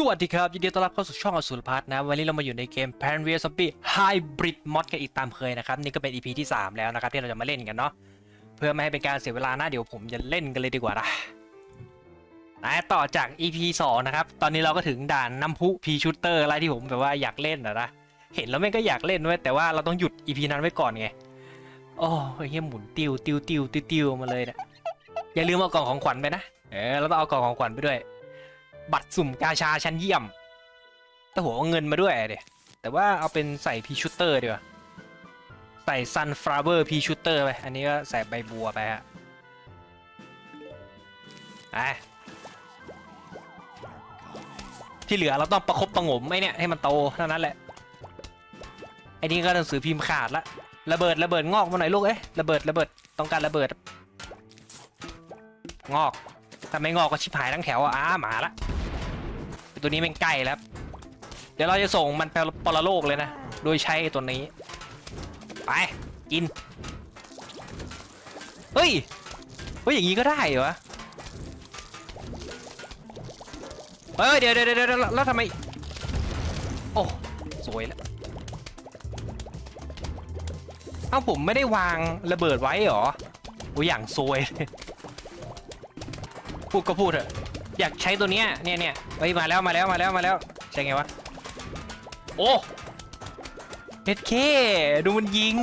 สวัสดีครับยินดีต้อนรับเข้าสู่ช่องอสุรพัฒน์นะ วันนี้เรามาอยู่ในเกม p a n r e a Zombie Hybrid Mod กันอีกตามเคยนะครับ นี่ก็เป็น EP ที่ 3 แล้วนะครับ ที่เราจะมาเล่นกันเนาะเพื่อไม่ให้เป็นการเสียเวลานะเดี๋ยวผมจะเล่นกันเลยดีกว่านะนะต่อจาก EP 2 นะครับ ตอนนี้เราก็ถึงด่านน้ำพุพีชูเตอร์อะไรที่ผมแบบว่าอยากเล่นนะนะเห็นแล้วแม่งก็อยากเล่นไว้ยแต่ว่าเราต้องหยุด EP นั้นไว้ก่อนไงโอ้ยเฮียหมุนติวติวติวติวติวมาเลยนะอย่าลืมเอากล่องของขวัญไปนะเออเราต้องเอากล่องของขวัญไปด้วย บัตรสุ่มกาชาชั้นเยี่ยม แต่หัวเอาเงินมาด้วยเดี๋ยแต่ว่าเอาเป็นใส่พีชูเตอร์ดีกว่า ใส่ซันฟลาเวอร์พีชูเตอร์ไป อันนี้ก็ใส่ใบบัวไปฮะไปที่เหลือเราต้องประคบประงมไอ้เนี่ยให้มันโตเท่านั้นแหละ ไอ้นี่ก็หนังสือพิมพ์ขาดละ ระเบิดระเบิดงอกมาหน่อยลูกเอ้ยระเบิดระเบิดต้องการระเบิด งอกถ้าไม่งอกก็ชิบหายทั้งแถวอะอ้าหมาละ ตัวนี้มันใกล้แล้ว เดี๋ยวเราจะส่งมันไปปรโลกเลยนะ โดยใช้ตัวนี้ ไป กิน เฮ้ย เฮ้ย อย่างนี้ก็ได้เหรอ เฮ้ย เดี๋ยวเดี๋ยวเดี๋ยวแล้วทำไม โอ้ สวยแล้วเอ้าผมไม่ได้วางระเบิดไว้หรอโอ้ยอย่างซวยเลยพูดก็พูดเถอะ อยากใช้ตัวเนี้ยเนี่ยเนี่ยเฮ้ยมาแล้วมาแล้วมาแล้วมาแล้วใช่ไงวะโอ้เฮ็ดเคดูมันยิง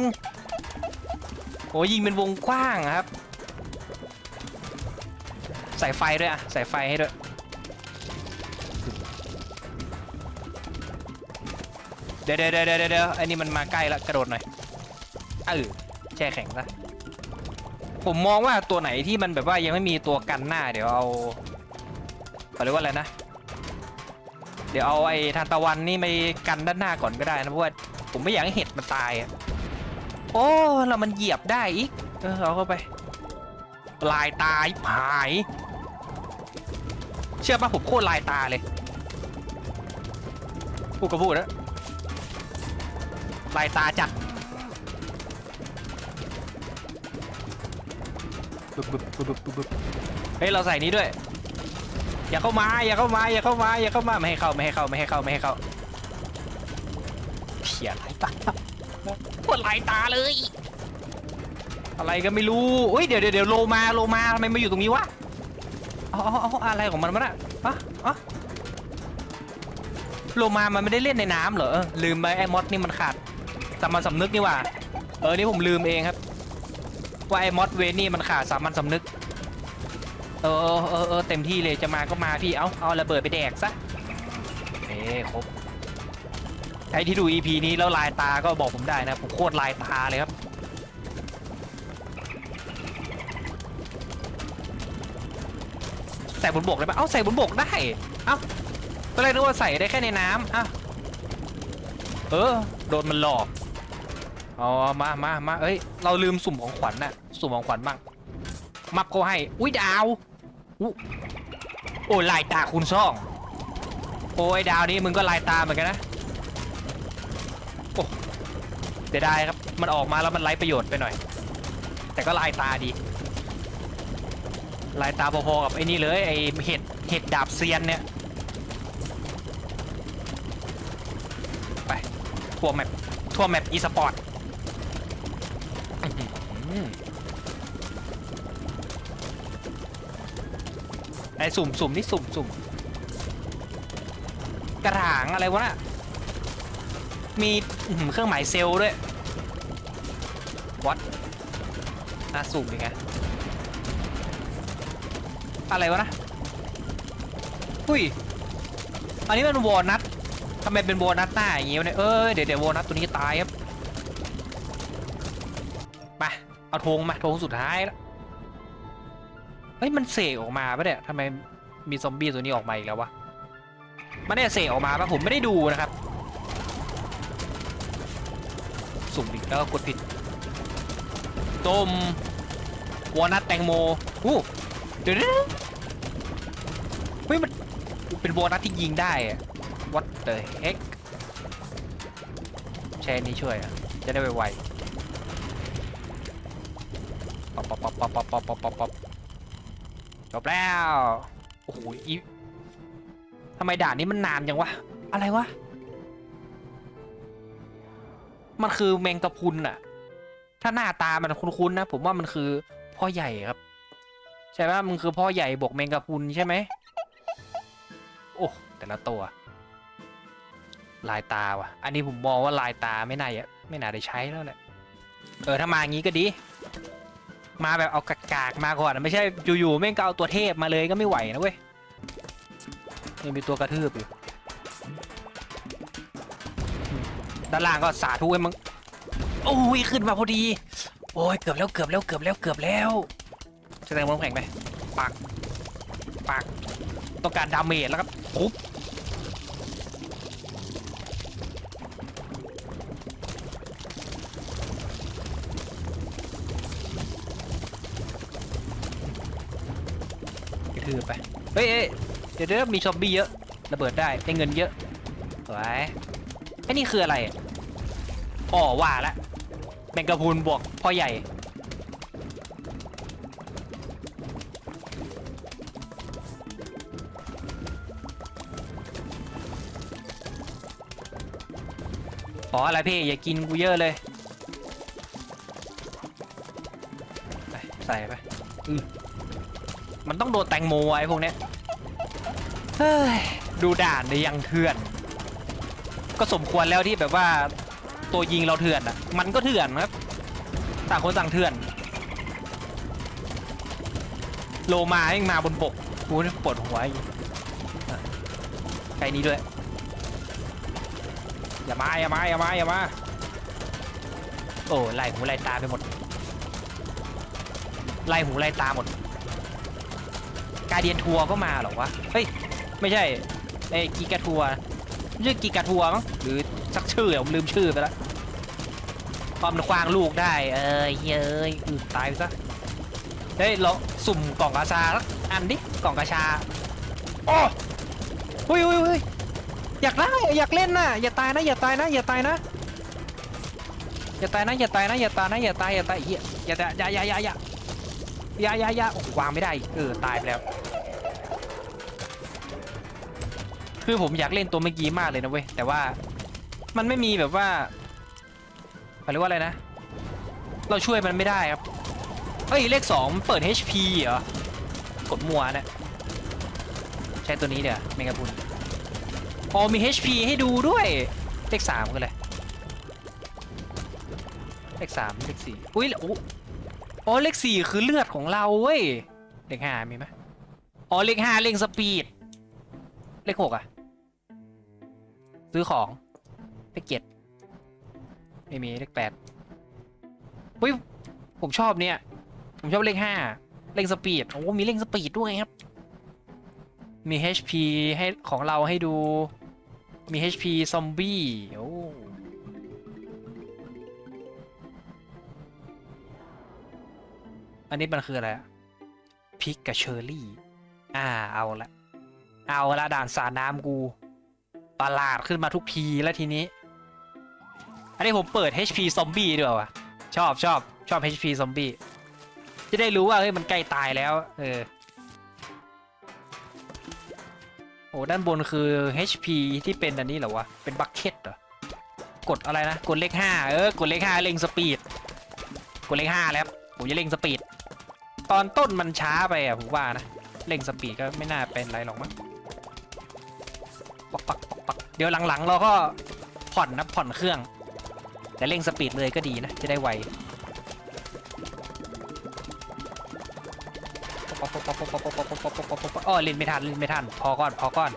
โอ้ยิงเป็นวงกว้างครับใส่ไฟด้วยอะใส่ไฟให้ด้วยเดี๋ยวเดี๋ยวเดี๋ยวเดี๋ยวเดี๋ยวไอ้นี่มันมาใกล้ล้วกระโดดหน่อยเออแช่แข็งซะผมมองว่าตัวไหนที่มันแบบว่ายังไม่มีตัวกันหน้าเดี๋ยวเอา เขาเรียกว่าอะไรนะ เดี๋ยวเอาไอ้ทานตะวันนี่ไปกันด้านหน้าก่อนก็ได้นะเพราะว่าผมไม่อยากให้เห็ดมันตายอะโอ้เรามันเหยียบได้อีกเออเอาเข้าไปลายตายหาย เชื่อปะผมโคตรลายตาเลยพูดก็พูดนะลายตาจัดบึบบึบบึบบึบบึบเฮ้ยเราใส่นี้ด้วย อย่าเข้ามาอย่าเข้ามาอย่าเข้ามาอย่าเข้ามาไม่ให้เข้าไม่ให้เข้าไม่ให้เข้าไม่ให้เข้าเขียลายตาปวดลายตาเลย อะไรก็ไม่รู้อุ้ยเดี๋ยวเดี๋ยวเดี๋ยวโลมาโลมาทำไมมาอยู่ตรงนี้วะเอาเอาเอาอะไรของมันวะน่ะอะอะโลมามันไม่ได้เล่นในน้ำเหรอเออลืมไปไอ้มอสนี่มันขาดสามัญสำนึกนี่หว่าเออนี่ผมลืมเองครับว่าไอ้มอสเวนี่มันขาดสามัญสำนึก เออเออเออเต็มที่เลยจะมาก็มาพี่เอาเอาระเบิดไปแดกซะเอ้ครบใครที่ดู EP นี้แล้วลายตาก็บอกผมได้นะผมโคตรลายตาเลยครับใส่บนบกได้ปะเอ้าใส่บนบกได้เอ้าตอนแรกนึกว่าใส่ได้แค่ในน้ำอ้าวเออโดนมันหลอกเอมามามาเอ้ยเราลืมสุ่มของขวัญน่ะสุ่มของขวัญบ้างมับเขาให้อุ้ยดาว อุ๊โอ้ยลายตาคุณซ่อง โอ้ยดาวนี้มึงก็ลายตาเหมือนกันนะ โอ้เสียดายครับ มันออกมาแล้วมันไร้ประโยชน์ไปหน่อย แต่ก็ลายตาดี ลายตาพอๆกับไอ้นี่เลยไอ้เห็ดเห็ดดาบเซียนเนี่ย ไป ทั่วแมปทั่วแมปอีสปอร์ต สุ่มสุ่มนี่สุ่มสุ่มกระถางอะไรวะน่ะมีเครื่องหมายเซลล์ด้วยวัดอะสุ่มยังไงอะไรวะนะอุ้ย อันนี้มันวอลนัททำไมเป็นวอลนัทหน้าอย่างงี้วะเนี่ยเอ้ยเดี๋ยวเดี๋ยววอลนัทตัวนี้ตายครับมาเอาธงมาธงสุดท้ายแล้ว เฮ้ยมันเสกออกมาปะเนี่ยทำไมมีซอมบี้ตัวนี้ออกมาอีกแล้ววะ มันเนี่ยเสกออกมาปะผมไม่ได้ดูนะครับ สุ่มอีกแล้วก็กดผิดต้มวอลนัทแตงโมอู้เดี๋ยวนะเฮ้ยมันเป็นวอลนัทที่ยิงได้อะ what the heck แชร์นี้ช่วยอะจะได้ไวๆป๊อปป๊อปป๊อปป๊อปป๊อปป๊อปป๊อปป๊อป จบแล้ว โอ้โหอีทำไมด่านนี้มันนานจังวะ อะไรวะ มันคือแมงกะพุนอะถ้าหน้าตามันคุ้นๆนะ ผมว่ามันคือพ่อใหญ่ครับ ใช่ไหมมันคือพ่อใหญ่บวกแมงกะพุนใช่ไหม โอ้แต่ละตัว ลายตาว่ะ อันนี้ผมมองว่าลายตาไม่น่าไม่น่าได้ใช้แล้วแหละ เออถ้ามาอย่างนี้ก็ดี มาแบบเอากากๆมาก่อนอะไม่ใช่อยู่ๆแม่งก็เอาตัวเทพมาเลยก็ไม่ไหวนะเว้ยยังมีตัวกระทืบอยู่ด้านล่างก็สาธุให้มึงโอ้ยขึ้นมาพอดี โอ้ยเกือบแล้วเกือบแล้วเกือบแล้วเกือบแล้วแสดงว่าน้ำแข็งไหมปักปักต้องการดาเมจแล้วครับ ปุ๊บกระทืบไป เฮ้ยเอ้ยเดี๋ยวเดี๋ยวมีซอมบี้เยอะระเบิดได้ได้เงินเยอะสวยไอ้นี่คืออะไรอ๋อว่าละแมงกะพรุนบวกพ่อใหญ่ ขออะไรพี่อย่ากินกูเยอะเลยไปใส่ไปอือ มันต้องโดนแตงโมไอ้พวกเนี้ยดูด่านเลยยังเถื่อน ก็สมควรแล้วที่แบบว่าตัวยิงเราเถื่อนอะ มันก็เถื่อนครับ ต่างคนต่างเถื่อน โลมายังมาบนบกกูนปวดหัวอยู่อะใครนี้ด้วย อย่ามาอย่ามาอย่ามาอย่ามา โอ้ไล่หูไล่ตาไปหมดไล่หูไล่ตาหมด การเดียนทัวร์ก็มาเหรอวะ เฮ้ย ไม่ใช่ไอ้กีกาทัวร์ชื่อกีกาทัวร์มั้งหรือสักชื่อผมลืมชื่อไปแล้วความนควางลูกได้ เอ้ยเฮ้ยอือตายไปซะเฮ้ยเราสุ่มกล่องกาชาสักอันดิกล่องกาชาโอ้หุยหุยหุยอยากได้อยากเล่นน่ะอย่าตายนะอย่าตายนะอย่าตายนะอย่าตายนะอย่าตายนะอย่าตายนะอย่าตายอย่าตายเหี้ยอย่าอย่าอย่าอย่า ย่ายายาโอ้โหวางไม่ได้เออตายไปแล้ว คือผมอยากเล่นตัวเมื่อกี้มากเลยนะเว้ยแต่ว่ามันไม่มีแบบว่าเขาเรียกว่าอะไรนะ เราช่วยมันไม่ได้ครับเอ้ยเลขสองเปิด HP เหรอกดมัวนี่ยใช้ตัวนี้เดี๋ยวเมกาบุนอ๋อมี HP ให้ดูด้วยเลขสามคืออะไรเลขสามเลขสี่อุ้ยโอ้ อ๋อเลขสี่คือเลือดของเราเว้ย เลขห้ามีไหมอ๋อเลขห้าเลขสปีด เลขหกอะซื้อของเลขเจ็ดไม่มีเลขแปดอุ้ยผมชอบเนี่ย ผมชอบเลขห้าเลขสปีดโอ้มีเลขสปีดด้วยครับ มี HP ให้ของเราให้ดู มี HP ซอมบี้ โอ้ อันนี้มันคืออะไรพิกกับเชอร์รี่ อ่าเอาละ เอาละด่านสาดน้ำกูประหลาดขึ้นมาทุกทีแล้วทีนี้ อันนี้ผมเปิด HP ซอมบี้ด้วยว่ะ ชอบชอบชอบ HP ซอมบี้ จะได้รู้ว่าเฮ้ยมันใกล้ตายแล้ว เออ โอ้ด้านบนคือ HP ที่เป็นอันนี้เหรอวะ เป็นบัคเก็ตเหรอ กดอะไรนะ กดเลขห้าเออ กดเลขห้าเร่งสปีด กดเลขห้าแล้วผมจะเร่งสปีด ตอนต้นมันช้าไปอะผมว่านะเร่งสปีดก็ไม่น่าเป็นไรหรอกมั้งปักปักปักปักเดี๋ยวหลังๆ เราก็ผ่อนนะผ่อนเครื่อง แต่เร่งสปีดเลยก็ดีนะ จะได้ไวอ๋อเล่นไม่ทันเล่นไม่ทันพอก่อนพอก่อน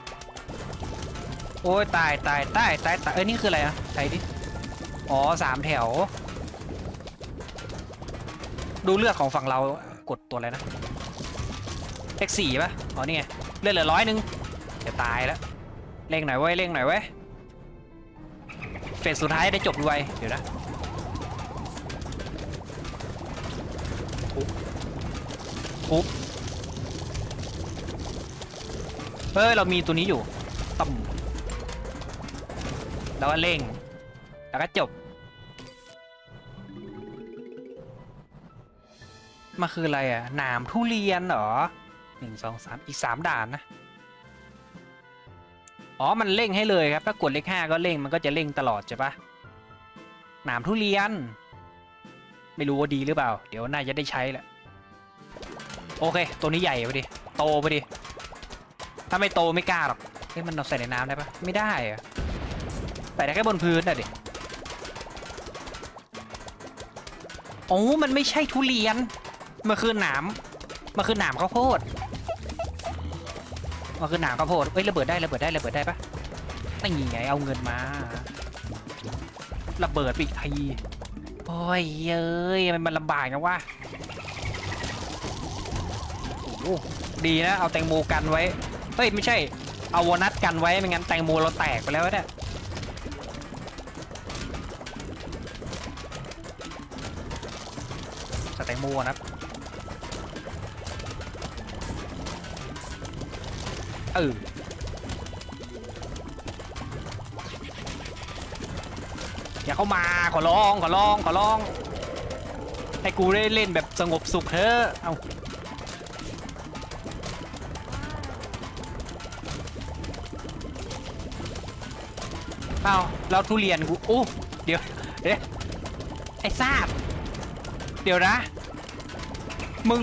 โอ้ยตายตายตายตายตายเอ้ยนี่คืออะไรอะใส่ดิอ๋อสามแถว ดูเลือดของฝั่งเรา กดตัวอะไรนะเลขสี่ป่ะอ๋อนี่ไงเลือดเหลือร้อยหนึ่งจะตายแล้วเร่งหน่อยเว้ยเร่งหน่อยเว้ยเฟสสุดท้ายได้จบด้วยเดี๋ยวนะทุบทุบเฮ้ยเรามีตัวนี้อยู่ต่ำแล้วก็เร่งแล้วก็จบ มาคืออะไรอะหนามทุเรียนเหรอหนึ่งสองสามอีกสามด่านนะ อ๋อ มันเร่งให้เลยครับ ถ้ากดเลขห้าก็เร่งมันก็จะเร่งตลอดใช่ปะหนามทุเรียน ไม่รู้ว่าดีหรือเปล่า เดี๋ยวน่าจะได้ใช้แหละ โอเค ตัวนี้ใหญ่ไปดิ โตไปดิ ถ้าไม่โตไม่กล้าหรอกเฮ้ยมันเอาใส่ในน้ำได้ปะไม่ได้อะใส่ได้แค่บนพื้นน่ะดิโอ้มันไม่ใช่ทุเรียน มันคือหนามมันคือหนามข้าวโพดมันคือหนามข้าวโพดเอ้ยระเบิดได้ระเบิดได้ระเบิดได้ปะนี่ไงเอาเงินมาระเบิดไปอีกทีโอ้ยเอ้ยมันลำบากนะวะดีนะเอาแตงโมกันไว้ เฮ้ยไม่ใช่ เอาวอนัทกันไว้ไม่งั้นแตงโมเราแตกไปแล้วเนี่ยสแตงโมนะ เอออย่าเข้ามาขอร้องขอร้องขอร้อง ให้กูได้เล่นแบบสงบสุขเถอะเอาเอาแล้วทุเรียนกูโอ้เดี๋ยวเดี๋ยวไอ้ซาบ เดี๋ยวนะ มึง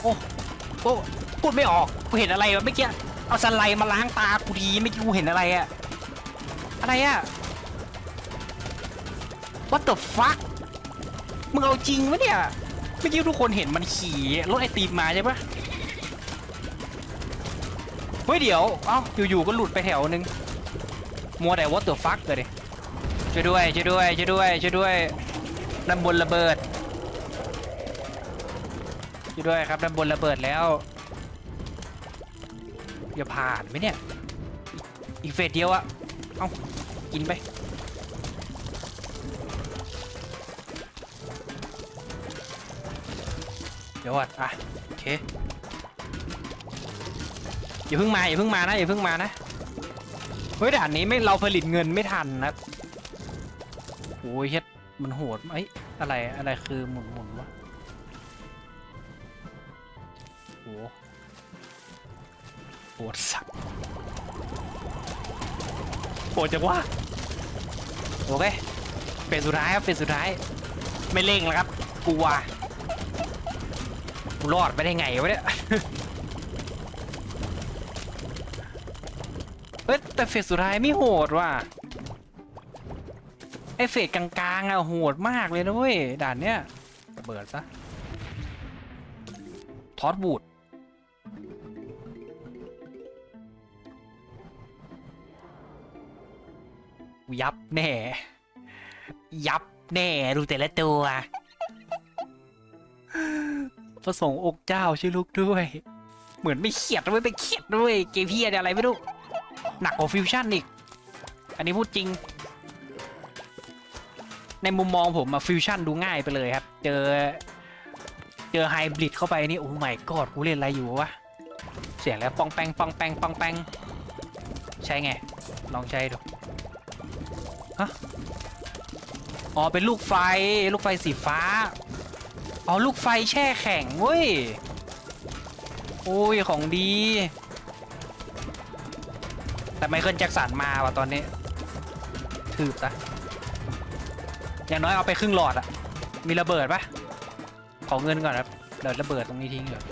โอ้โอ้พูดไม่ออก กูเห็นอะไรวะเมื่อกี้เอาสไลด์มาล้างตากูทีไม่อกี้กูเห็นอะไรอะอะไรอะ What the fuck มึงเอาจริงวะเนี่ยเมื่อกี้ทุกคนเห็นมันขี่รถไอติมมาใช่ปะเฮ้ยเดี๋ยว เอ้าอยู่ๆก็หลุดไปแถวนึง มัวแต่ what the fuck เลยดิช่วยด้วยช่วยด้วยช่วยด้วยช่วยด้วยด้านบนระเบิดช่วยด้วยครับด้านบนระเบิดแล้ว อย่าผ่านไหมเนี่ย อีกเฟสเดียวอะเอากินไป เดี๋ยวก่อนอะ โอเค อย่าเพิ่งมาอย่าเพิ่งมานะอย่าเพิ่งมานะ เฮ้ยด่านนี้ไม่เราผลิตเงินไม่ทันนะโอ้ยเฮ็ดมันโหดไอ้ยอะไรอะไรคือหมุนหมุนวะโหโห ดสัตว์โหดจังวะโอเคเป็นสุดท้ายครับเป็นสุดท้าย ไม่เร่งแล้วครับกลัวรอดไปได้ไงวะเนี่ยเฮ้ยแต่เฟสสุดท้ายไม่โหดว่ะไอเฟสกลางๆอะโหดมากเลยนะเว้ยด่านเนี้ยระเบิดซะทอดบูด ยับแน่ ยับแน่ดูแต่ละตัวพระสงฆ์องค์เจ้าช่วยลูกด้วย เหมือนไม่เขียดด้วยไม่เขียดด้วยเกพียอะไรไม่รู้ หนักกว่าฟิวชั่นอีก อันนี้พูดจริง ในมุมมองผมอะฟิวชั่นดูง่ายไปเลยครับ เจอ เจอไฮบริดเข้าไปนี่ โอ้ไม่กอดกูเล่นอะไรอยู่วะ เสียงแล้วปองแปงปองแปงปองแปง ใช่ไง ลองใช้ดู ฮะอ๋อเป็นลูกไฟลูกไฟสีฟ้าอ๋อลูกไฟแช่แข็งเว้ยโอ้ยของดี แต่ไมเคิลแจ็คสันมาว่ะตอนนี้ถืบซะอย่างน้อยเอาไปครึ่งหลอดอะมีระเบิดปะขอเงินก่อนครับเดี๋ยวระเบิดตรงนี้ทิ้งเดี๋ยว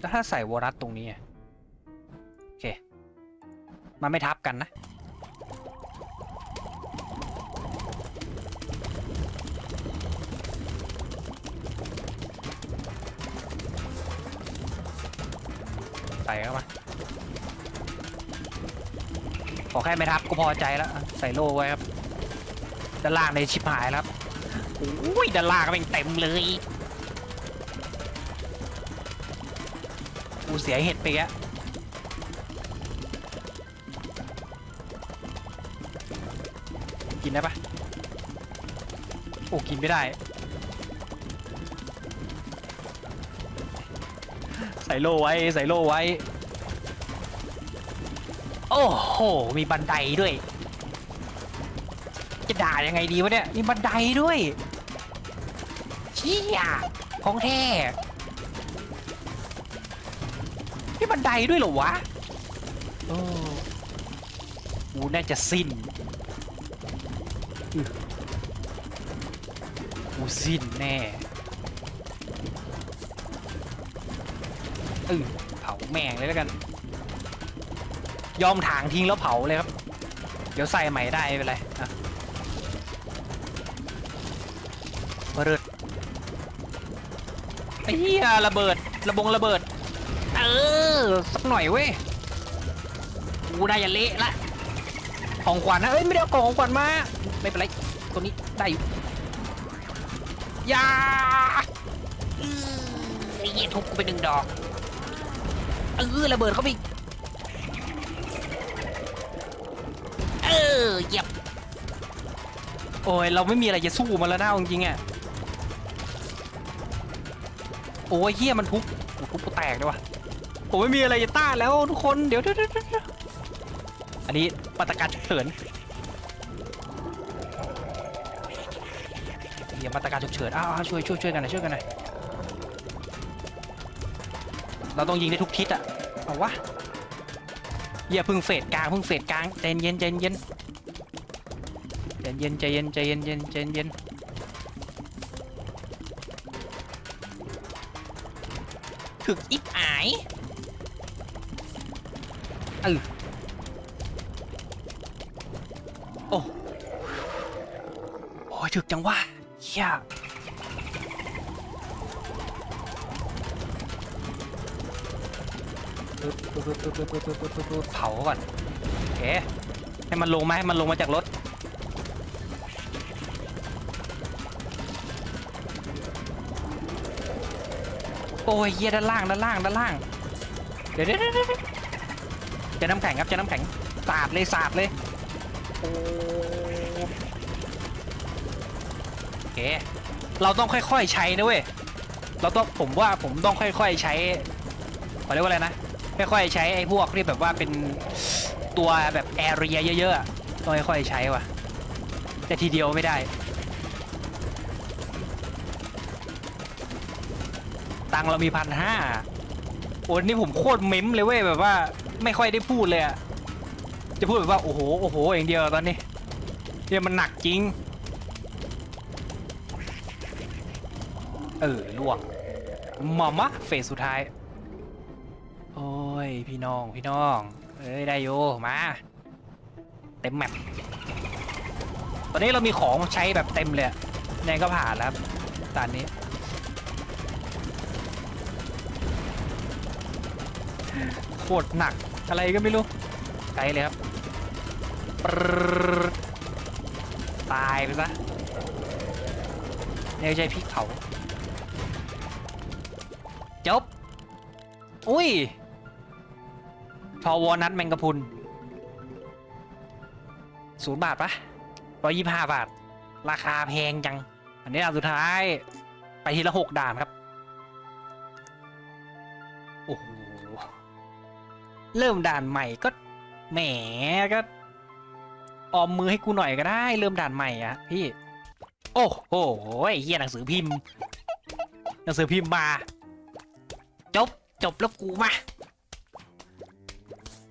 แล้วถ้าใส่วอรัสตรงนี้อะ มันไม่ทับกันนะ ใส่เข้ามา ขอแค่ไม่ทับก็พอใจแล้ว ใส่โล่ไว้ครับ ด้านล่างในชิบหายแล้วครับโอ้ยด้านล่างก็เป็นเต็มเลย กูเสียเห็ดไปแกะ โอ้กินไม่ได้ ใส่โล่ไว้ ใส่โล่ไว้ โอ้โห มีบันไดด้วย จะด่ายังไงดีวะเนี่ย มีบันไดด้วยเชี่ยของแท้นี่บันไดด้วยเหรอวะโอ้กูน่าจะสิ้นอื้อ กูสิ้นแน่เออเผาแม่งเลยแล้วกัน ยอมถางทิ้งแล้วเผาเลยครับ เดี๋ยวใส่ใหม่ได้ไม่เป็นไรอะเบิดไอ้เหี้ยระเบิด ระบงระเบิด เออ สักหน่อยเว้ย กูน่าจะเละละ ของขวัญนะ เอ้ย ไม่ได้เอาของขวัญมา ไม่เป็นไร ตัวนี้ได้อยู่ ยาอื้อไอ้เหี้ยทุบกูไปหนึ่งดอกเออระเบิดเข้าไปอีกเออเหยียบโอ้ยเราไม่มีอะไรจะสู้มันแล้วนะเอาจริงๆอะโอ้ยเฮียมันทุบโอ้ทุบกูแตกเลยว่ะผมไม่มีอะไรจะต้านแล้วทุกคนเดี๋ยวเดี๋ยวเดี๋ยวเดี๋ยวอันนี้มาตรการฉุกเฉิน มาตรการฉุกเฉินอ้าวช่วยช่วยช่วยกันหน่อยช่วยกันหน่อยเราต้องยิงได้ทุกทิศอะเอาวะอย่าพึ่งเฟดกลางพึ่งเฟดกลางใจเย็นใจเย็นใจเย็นใจเย็นใจเย็นใจเย็นใจเย็นถึกอิบอายเออโอ้โอ้ยถึกจังวะ เหี้ยเผาก่อนโอเคให้มันลงไหมให้มันลงมาจากรถโอ้ยเยี่ด้านล่างด้านล่างด้านล่าง เดี๋ยวเดี๋ยวจะน้ำแข็งครับจะน้ำแข็งสาดเลยสาดเลยโอ้ เค เราต้องค่อยๆใช้นะเว้ย เราต้องผมว่าผมต้องค่อยๆใช้เขาเรียกว่าอะไรนะ ค่อยๆใช้ไอ้พวกที่แบบว่าเป็นตัวแบบแอเรียเยอะๆต้องค่อยๆใช้ว่ะ แต่ทีเดียวไม่ได้ ตังเรามีพันห้าโอ้นี่ผมโคตรเม้มเลยเว้ยแบบว่าไม่ค่อยได้พูดเลยอะจะพูดแบบว่าโอ้โหโอ้โหอย่างเดียวตอนนี้เนี่ยมันหนักจริง เออล่วงมามะเฟสสุดท้าย โอ้ย พี่น้อง พี่น้อง เอ้ย ได้โยมา เต็มแมปตอนนี้เรามีของใช้แบบเต็มเลยแนก็ผ่านแล้วตอนนี้ โคตรหนักอะไรก็ไม่รู้ ไกลเลยครับปตายไปซะเนี่ยใช่พริกเผา จบ อุ้ยทอวอนัทแมงกะพรุนศูนย์บาทปะร้อยยี่ห้าบาท ราคาแพงจัง อันนี้อันสุดท้าย ไปทีละหกด่านครับ โอ้โห เริ่มด่านใหม่ก็แหมก็ออมมือให้กูหน่อยก็ได้ เริ่มด่านใหม่อะพี่ โอ้โหเฮียหนังสือพิมพ์ หนังสือพิมพ์มา จบ จบแล้วกูมา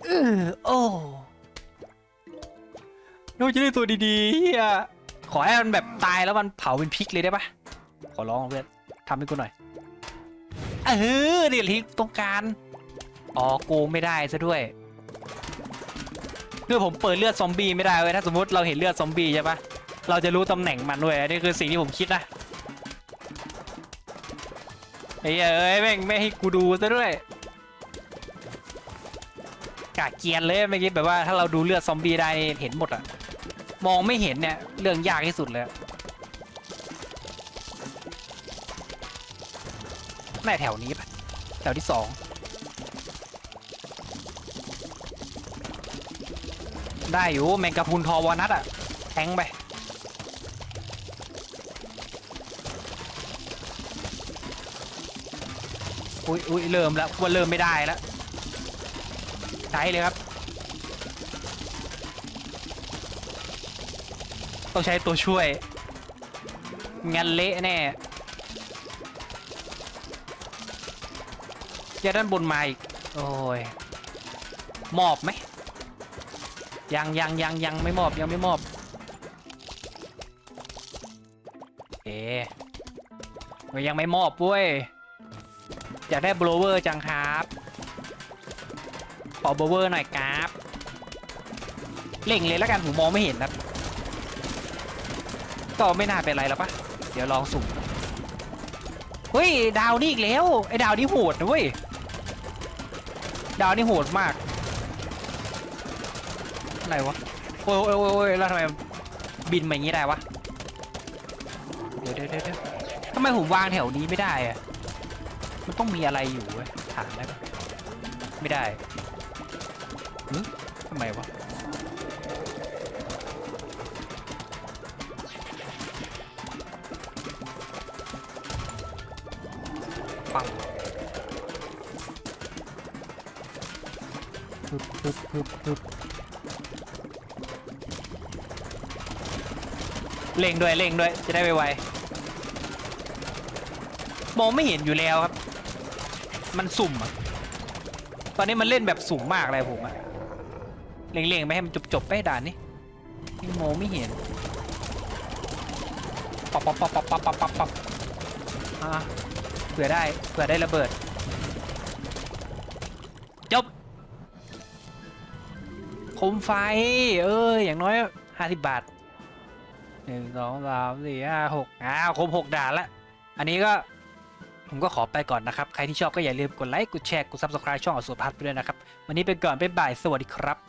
เออโอ้เราจะได้ตัวดีๆเฮียขอให้มันแบบตายแล้วมันเผาเป็นพริกเลยได้ปะขอร้องเพื่อนทำให้กูหน่อย เออนี่ละที่ต้องการอ๋อโกงไม่ได้ซะด้วยคือผมเปิดเลือดซอมบี้ไม่ได้เว้ยถ้าสมมติเราเห็นเลือดซอมบี้ใช่ปะเราจะรู้ตำแหน่งมันด้วยนนี้คือสิ่งที่ผมคิดนะ ไอ้เหี้ยเอ้ยแม่งไม่ให้กูดูซะด้วยกาเกียนเลยเมื่อกี้แบบว่าถ้าเราดูเลือดซอมบี้ได้เห็นหมดอะมองไม่เห็นเนี่ยเรื่องยากที่สุดเลยน่าแถวนี้ปะแถวที่สองได้อยู่แมงกะพุนทอวอนัทอะแทงไป อุ้ยอุ้ยเริ่มแล้วว่าเริ่มไม่ได้แล้วใช้เลยครับ ต้องใช้ตัวช่วยงั้นเละแน่อย่าด้านบนมาอีก โอ้ยมอบไหมยังยังยังยังไม่มอบยังไม่มอบเอ๊ะยังไม่มอบเว้ย อยากได้โบลเวอร์จังครับขอโบลเวอร์หน่อยครับเล่งเลยแล้วกันผมมองไม่เห็นนะก็ไม่น่าเป็นไรแล้วปะเดี๋ยวลองสุ่มเฮ้ยดาวนี่อีกแล้วไอ้ดาวนี่โหดนะเว้ยดาวนี่โหดมากอะไรวะโอ้ยโอ้ยโอ้ยแล้วทำไมบินมาอย่างนี้ได้วะเดี๋ยวเดี๋ยวเดี๋ยวทำไมผมวางแถวนี้ไม่ได้อะ ต้องมีอะไรอยู่เว้ยถามได้ปะไม่ได้หึทำไมวะปังปึ๊บปึ๊บปึ๊บปึ๊บเร่งด้วยเร่งด้วยจะได้ไวๆมองไม่เห็นอยู่แล้วครับ มันสุ่มอะตอนนี้มันเล่นแบบสุ่มมากเลยผมอะเร่งๆไปให้มันจบๆไปให้ด่านนี้ยังมองไม่เห็นปับปับปับปับปับปับปับปับอะเผื่อได้เผื่อได้ระเบิดจบคมไฟ เอออย่างน้อยห้าสิบบาทหนึ่งสองสามสี่ห้าหกอ้าวครบหกด่านละ อันนี้ก็ ผมก็ขอไปก่อนนะครับ ใครที่ชอบก็อย่าลืมกดไลค์ กดแชร์ กดซับสไคร b e ช่องอสุพัฒน์ไปด้วยนะครับ วันนี้ไปก่อน บ๊ายบาย สวัสดีครับ